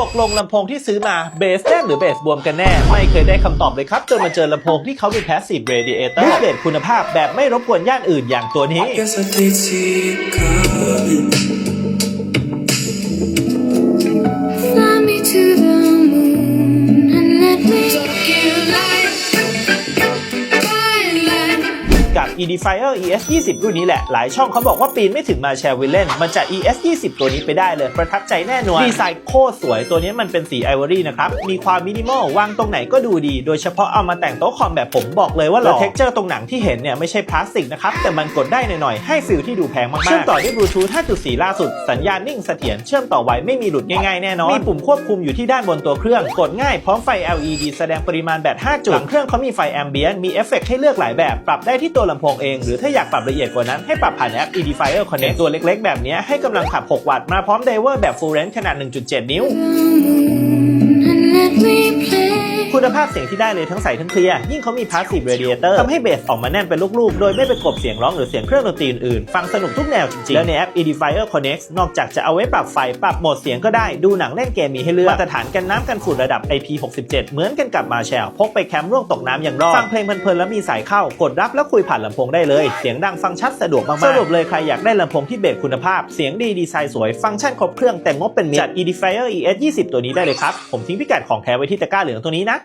ตกลงลำโพงที่ซื้อมาเบสแน่นหรือเบสบวมกันแน่ ไม่เคยได้คำตอบเลยครับ จนมาเจอลำโพงที่เขามี passive radiator เบสคุณภาพแบบไม่รบกวนย่านอื่นอย่างตัวนี้ Edifier ES 20รุ่นนี้แหละ หลายช่องเขาบอกว่าปีนไม่ถึงมาแชร์วิลเลนมันจะ ES 20ตัวนี้ไปได้เลย ประทับใจแน่นอนดีไซน์โคตรสวยตัวนี้มันเป็นสีไอวอรี่นะครับ มีความมินิมอลวางตรงไหนก็ดูดี โดยเฉพาะเอามาแต่งโต๊ะคอมแบบผมบอกเลยว่าหล่อเท็กเจอร์ตรงหนังที่เห็นเนี่ยไม่ใช่พลาสติกนะครับแต่มันกดได้หน่อยๆให้ฟิลที่ดูแพงมากๆเชื่อมต่อด้วยบลูทูธ5.4 ล่าสุดสัญญาณนิ่งเสถียรเชื่อมต่อไวไม่มีหลุดง่ายๆแน่นอนมีปุ่มควบคุมอยู่ที่ด้านบนตัวเครื่องกดง่ายพร้อมไฟ LED แสดงปริมาณแบต5จุดหลังเครื่องเขามีไฟแอมเบียนมีเอฟเฟกต์ให้เลือกหลายแบบปรับได้ที่ตัวลำโพงเอง หรือถ้าอยากปรับละเอียดกว่านั้นให้ปรับผ่านแอป Edifier Connect ตัวเล็กๆ แบบนี้ให้กำลังขับ 6 วัตต์มาพร้อมไดเวอร์แบบ Full Range ขนาด 1.7 นิ้ว คุณภาพเสียงที่ได้เลยทั้งใสทั้งเคลียร์ยิ่งเขามี Passive Radiator ทำให้เบสออกมาแน่นเป็นลูกๆ โดยไม่ไปกลบเสียงร้องหรือเสียงเครื่องดนตรีอื่นๆฟังสนุกทุกแนวจริงๆ แล้วในแอป Edifier Connect นอกจากจะเอาไว้ปรับไฟปรับโหมดเสียงก็ได้ดูหนังเล่นเกมมีให้เลือกมาตรฐานกันน้ำกันฝุ่นระดับ IP67 เหมือนกันกับ Marshall พกไปแคมป์ร่วงตกน้ำอย่างรอดฟังเพลงเพลินๆแล้วมีสายเข้ากดรับแล้วคุยผ่านลำโพงได้เลยเสียงดังฟังชัดสะดวกมากๆสรุปเลยใครอยากได้ลำโพงที่เบสคุณภาพเสียงดีดีไซน์สวยฟังก์ชันครบเครื่องแต่งบเป็นมิตรจัด Edifier ES 20ตัวนี้ได้เลยครับผมทิ้งพิกัดของแท้ไว้ที่ตะกร้าเหลืองตัวนี้นะ